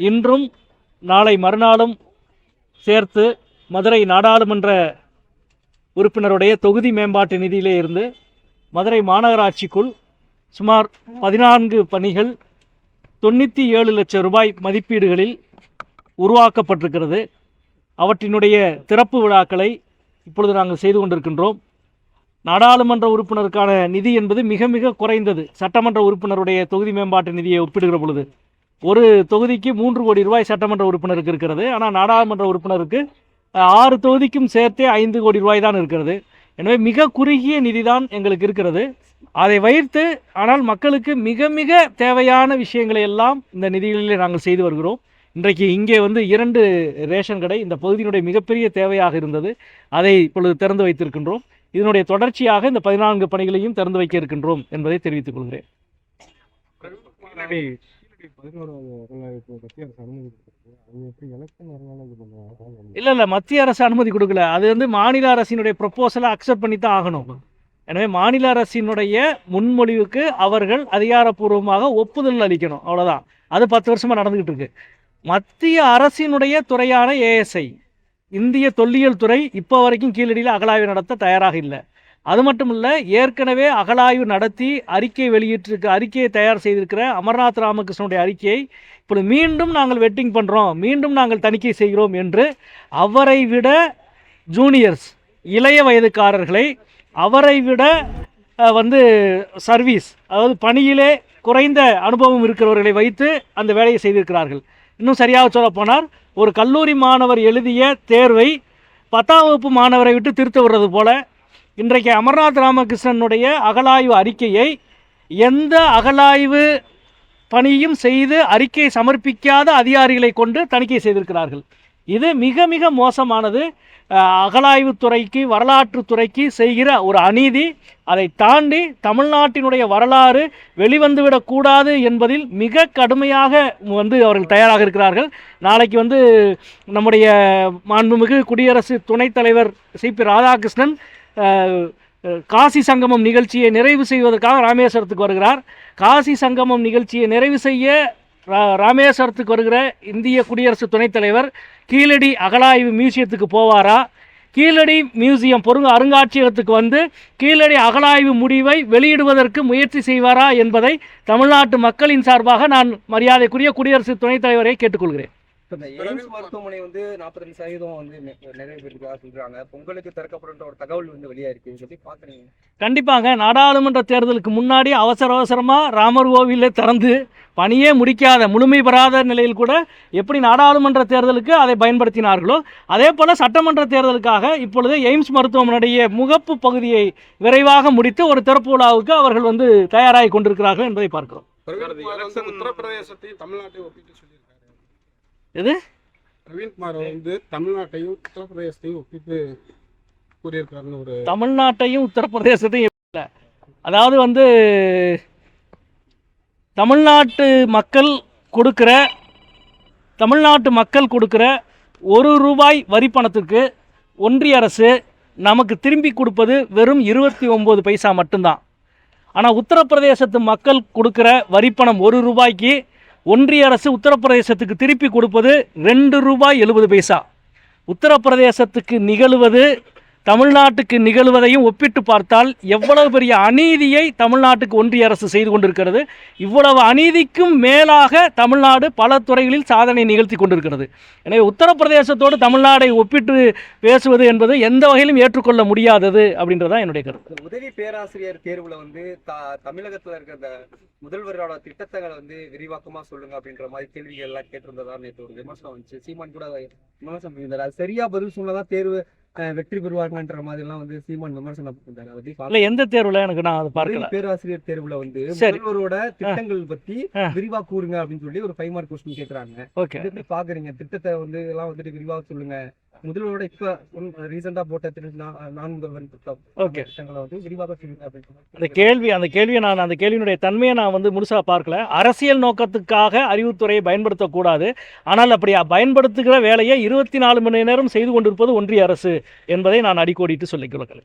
இன்றும் நாளை மறுநாளும் சேர்த்து மதுரை நாடாளுமன்ற உறுப்பினருடைய தொகுதி மேம்பாட்டு நிதியிலே இருந்து மதுரை மாநகராட்சிக்குள் சுமார் பதினான்கு பணிகள் தொண்ணூற்றி ஏழு லட்சம் ரூபாய் மதிப்பீடுகளில் உருவாக்கப்பட்டிருக்கிறது. அவற்றினுடைய திறப்பு விழாக்களை இப்பொழுது நாங்கள் செய்து கொண்டிருக்கின்றோம். நாடாளுமன்ற உறுப்பினருக்கான நிதி என்பது மிக மிக குறைந்தது. சட்டமன்ற உறுப்பினருடைய தொகுதி மேம்பாட்டு நிதியை ஒப்பிடுகிற பொழுது ஒரு தொகுதிக்கு மூன்று கோடி ரூபாய் சட்டமன்ற உறுப்பினருக்கு இருக்கிறது. ஆனால் நாடாளுமன்ற உறுப்பினருக்கு ஆறு தொகுதிக்கும் சேர்த்தே ஐந்து கோடி ரூபாய் தான் இருக்கிறது. எனவே மிக குறுகிய நிதி தான் எங்களுக்கு இருக்கிறது. அதை வைத்து ஆனால் மக்களுக்கு மிக மிக தேவையான விஷயங்களை எல்லாம் இந்த நிதிகளிலே நாங்கள் செய்து வருகிறோம். இன்றைக்கு இங்கே வந்து இரண்டு ரேஷன் கடை இந்த பகுதியினுடைய மிகப்பெரிய தேவையாக இருந்தது. அதை இப்பொழுது திறந்து வைத்திருக்கின்றோம். இதனுடைய தொடர்ச்சியாக இந்த பதினான்கு பணிகளையும் திறந்து வைக்க இருக்கின்றோம் என்பதை தெரிவித்துக் கொள்கிறேன். இல்ல இல்ல மத்திய அரசு அனுமதி இல்லை இல்லை மத்திய அரசு அனுமதி கொடுக்கல. அது வந்து மாநில அரசினுடைய ப்ரொப்போசலை அக்செப்ட் பண்ணி தான் ஆகணும். எனவே மாநில அரசினுடைய முன்மொழிவுக்கு அவர்கள் அதிகாரப்பூர்வமாக ஒப்புதல் அளிக்கணும். அவ்வளோதான் அது பத்து வருஷமாக நடந்துக்கிட்டு இருக்கு. மத்திய அரசினுடைய துறையான ஏஎஸ்ஐ இந்திய தொல்லியல் துறை இப்போ வரைக்கும் கீழடியில் அகழாய்வு நடத்த தயாராக இல்லை. அது மட்டும் இல்லை ஏற்கனவே அகலாய்வு நடத்தி அறிக்கை வெளியிட்டிருக்க அறிக்கையை தயார் செய்திருக்கிற அமர்நாத் ராமகிருஷ்ணனுடைய அறிக்கையை இப்பொழுது மீண்டும் நாங்கள் வெட்டிங் பண்ணுறோம் மீண்டும் நாங்கள் தணிக்கை செய்கிறோம் என்று அவரை விட ஜூனியர்ஸ் இளைய வயதுக்காரர்களை அவரை விட வந்து சர்வீஸ் அதாவது பணியிலே குறைந்த அனுபவம் இருக்கிறவர்களை வைத்து அந்த வேலையை செய்திருக்கிறார்கள். இன்னும் சரியாக சொல்லப்போனால் ஒரு கல்லூரி மாணவர் எழுதிய தேர்வை பத்தாம் வகுப்பு மாணவரை விட்டு திருத்த விடுறது போல இன்றைக்கு அமர்நாத் ராமகிருஷ்ணனுடைய அகலாய்வு அறிக்கையை எந்த அகலாய்வு பணியும் செய்து அறிக்கை சமர்ப்பிக்காத அதிகாரிகளை கொண்டு தணிக்கை செய்திருக்கிறார்கள். இது மிக மிக மோசமானது. அஹ், அகழாய்வுத்துறைக்கு வரலாற்றுத்துறைக்கு செய்கிற ஒரு அநீதி. அதை தாண்டி தமிழ்நாட்டினுடைய வரலாறு வெளிவந்துவிடக்கூடாது என்பதில் மிக கடுமையாக வந்து அவர்கள் தயாராக இருக்கிறார்கள். நாளைக்கு வந்து நம்முடைய மாண்புமிகு குடியரசு துணைத் தலைவர் சி பி ராதாகிருஷ்ணன் காசி சங்கமம் நிகழ்ச்சியை நிறைவு செய்வதற்காக ராமேஸ்வரத்துக்கு வருகிறார். காசி சங்கமம் நிகழ்ச்சியை நிறைவு செய்ய ரா- ராமேஸ்வரத்துக்கு வருகிற இந்திய குடியரசு துணைத் தலைவர் கீழடி அகலாய்வு மியூசியத்துக்கு போவாரா? கீழடி மியூசியம் பொருங்க அருங்காட்சியகத்துக்கு வந்து கீழடி அகலாய்வு முடிவை வெளியிடுவதற்கு முயற்சி செய்வாரா என்பதை தமிழ்நாட்டு மக்களின் சார்பாக நான் மரியாதைக்குரிய குடியரசு துணைத் தலைவரை கேட்டுக்கொள்கிறேன். இந்த எய்ம்ஸ் மருத்துவமனை வந்து நாற்பத்தஞ்சு சதவீதம் வந்து நெ- நிறைவு பெற்றதா சொல்றாங்க. பொங்கலுக்கு திறக்கப்படுன்ற ஒரு தகவல் வந்து வெளியாயிருக்கு இதை பத்தி பாக்குறீங்க. கண்டிப்பாங்க. நாடாளுமன்ற தேர்தலுக்கு முன்னாடி அவசர அவசரமாக ராமர் கோவிலில் திறந்து பணியே முடிக்காத முழுமை பெறாத நிலையில் கூட எப்படி நாடாளுமன்ற தேர்தலுக்கு அதை பயன்படுத்தினார்களோ அதே போல் சட்டமன்ற தேர்தலுக்காக இப்பொழுது எய்ம்ஸ் மருத்துவமனையுடைய முகப்பு பகுதியை விரைவாக முடித்து ஒரு திறப்பு விழாவுக்கு அவர்கள் வந்து தயாராகி கொண்டிருக்கிறார்கள் என்பதை பார்க்கிறோம். உத்தரப்பிரதேசத்தையும் தமிழ்நாட்டையும் ஒப்பிட்டு எது? பிரவீன்குமார் வந்து தமிழ்நாட்டையும் உத்தரப்பிரதேசத்தையும் ஒப்பிட்டு கூறியிருக்காருன்னு ஒரு தமிழ்நாட்டையும் உத்தரப்பிரதேசத்தையும் இல்லை. அதாவது வந்து தமிழ்நாட்டு மக்கள் கொடுக்குற தமிழ்நாட்டு மக்கள் கொடுக்குற ஒரு ரூபாய் வரி பணத்துக்கு ஒன்றிய அரசு நமக்கு திரும்பி கொடுப்பது வெறும் இருபத்தி ஒம்பது பைசா மட்டும்தான். ஆனால் உத்தரப்பிரதேசத்து மக்கள் கொடுக்குற வரிப்பணம் ஒரு ரூபாய்க்கு ஒன்றிய அரசு உத்தரப்பிரதேசத்துக்கு திருப்பி கொடுப்பது ரெண்டு ரூபாய் எழுபது பைசா. உத்தரப்பிரதேசத்துக்கு நிகழ்வது தமிழ்நாட்டுக்கு நிகழ்வதையும் ஒப்பிட்டு பார்த்தால் எவ்வளவு பெரிய அநீதியை தமிழ்நாட்டுக்கு ஒன்றிய அரசு செய்து கொண்டிருக்கிறது. இவ்வளவு அநீதிக்கும் மேலாக தமிழ்நாடு பல துறைகளில் சாதனை நிகழ்த்தி கொண்டிருக்கிறது. எனவே உத்தரப்பிரதேசத்தோடு தமிழ்நாடை ஒப்பிட்டு பேசுவது என்பது எந்த வகையிலும் ஏற்றுக்கொள்ள முடியாதது அப்படின்றதான் என்னுடைய கருத்து. உதவி பேராசிரியர் தேர்வில் வந்து த- தமிழகத்தில் இருக்கிற முதல்வரோட திட்டத்தை வந்து விரிவாக்கமாக சொல்லுங்க அப்படின்ற மாதிரி கேள்விகள் எல்லாம் கேட்டிருந்ததா நேற்று ஒரு விமர்சனம் வந்துச்சு. சீமான் கூட விமர்சனம் அது சரியா பதில் சொன்னதான் தேர்வு வெற்றி பெறுவாங்கன்ற மாதிரி எல்லாம் வந்து சீமான் விமர்சனம் பண்ணியிருந்தாரு அதை பத்தி எந்த தேர்வில் எனக்கு நான் அதை பார்க்கல. பேராசிரியர் தேர்வுல வந்து. முதல்வரோட திட்டங்கள் பத்தி. விரிவா கூறுங்க அப்படின்னு சொல்லி ஒரு ஃபைவ் மார்க் கொஸ்டின் கேக்குறாங்க. ஓகே. பாக்குறீங்க திட்டத்தை வந்து எல்லாம் வந்துட்டு விரிவாக சொல்லுங்க. முதல்வரோட இப்ப ரீசெண்டா போட்ட நா- நான் ஓகே திட்டங்களை வந்து விரிவாக அந்த கேள்வி அந்த கேள்வியை நான் அந்த கேள்வியினுடைய தன்மையை நான் வந்து முழுசாக பார்க்கல. அரசியல் நோக்கத்துக்காக அறிவுத்துறையை பயன்படுத்தக்கூடாது. ஆனால் அப்படி பயன்படுத்துகிற வேலையை இருபத்தி நாலு மணி நேரம் செய்து கொண்டிருப்பது ஒன்றிய அரசு என்பதை நான் அடிக்கோடிட்டு சொல்லிக் கொள்கிறேன்.